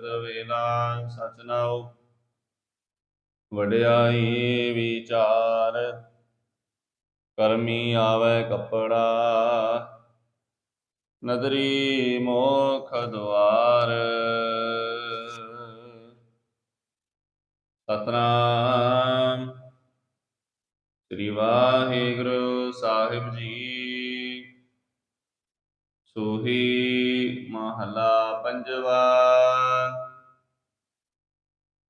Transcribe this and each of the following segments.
ਅੰਮ੍ਰਿਤ ਵੇਲਾ ਸਚ ਨਾਉ ਵਡਿਆਈ ਵਿਚਾਰ, ਕਰਮੀ ਆਵੇ ਕੱਪੜਾ। ਨਦਰੀ ਮੋਖ ਦੁਆਰ। ਸਤਨਾਮ ਸ੍ਰੀ ਵਾਹਿਗੁਰੂ ਸਾਹਿਬ ਜੀ। ਸੋਹੀ ਮਹਲਾ ਪੰਜਵਾ।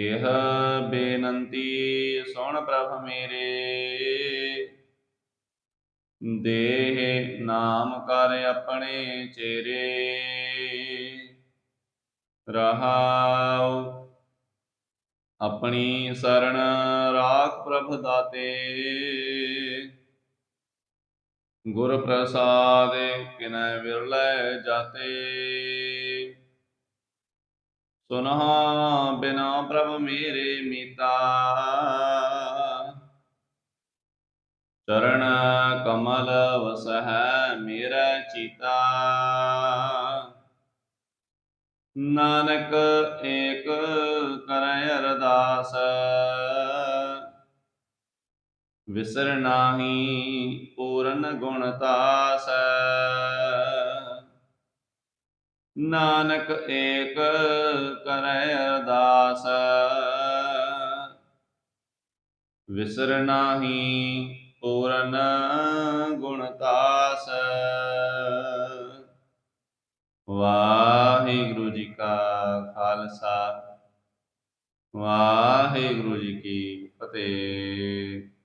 ਇਹ ਬੇਨੰਤੀ ਸੁਣ ਪ੍ਰਭ ਮੇਰੇ। ਦੇਹ ਨਾਮ ਕਰ ਆਪਣੇ ਚੇਰੇ। ਰਹਾਉ ਆਪਣੀ ਸਰਣ ਰਾਖ ਪ੍ਰਭ ਦਾਤੇ। ਗੁਰ ਪ੍ਰਸਾਦ ਕਿਨੈ ਵਿਰਲੇ ਜਾਤੇ। ਸੁਨਹਾ ਬਿਨਾ ਪ੍ਰਭ ਮੇਰੇ ਮੀਤਾ। ਚਰਨ ਕਮਲ ਵਸਹਿ ਮੇਰਾ ਚੀਤਾ। ਨਾਨਕ ਏਕ ਕਰੈ ਅਰਦਾਸ। ਵਿਸਰ ਨਾਹੀ ਪੂਰਨ ਗੁਣ ਤਾਸ। ਨਾਨਕ ਏਕ ਕਰੈ ਅਰਦਾਸ। ਵਿਸਰਨਾਹੀ ਪੂਰਨ ਗੁਣਤਾਸ ਵਾਹਿਗੁਰੂ ਜੀ ਕਾ ਖਾਲਸਾ। ਵਾਹਿਗੁਰੂ ਜੀ ਕੀ ਫਤਿਹ।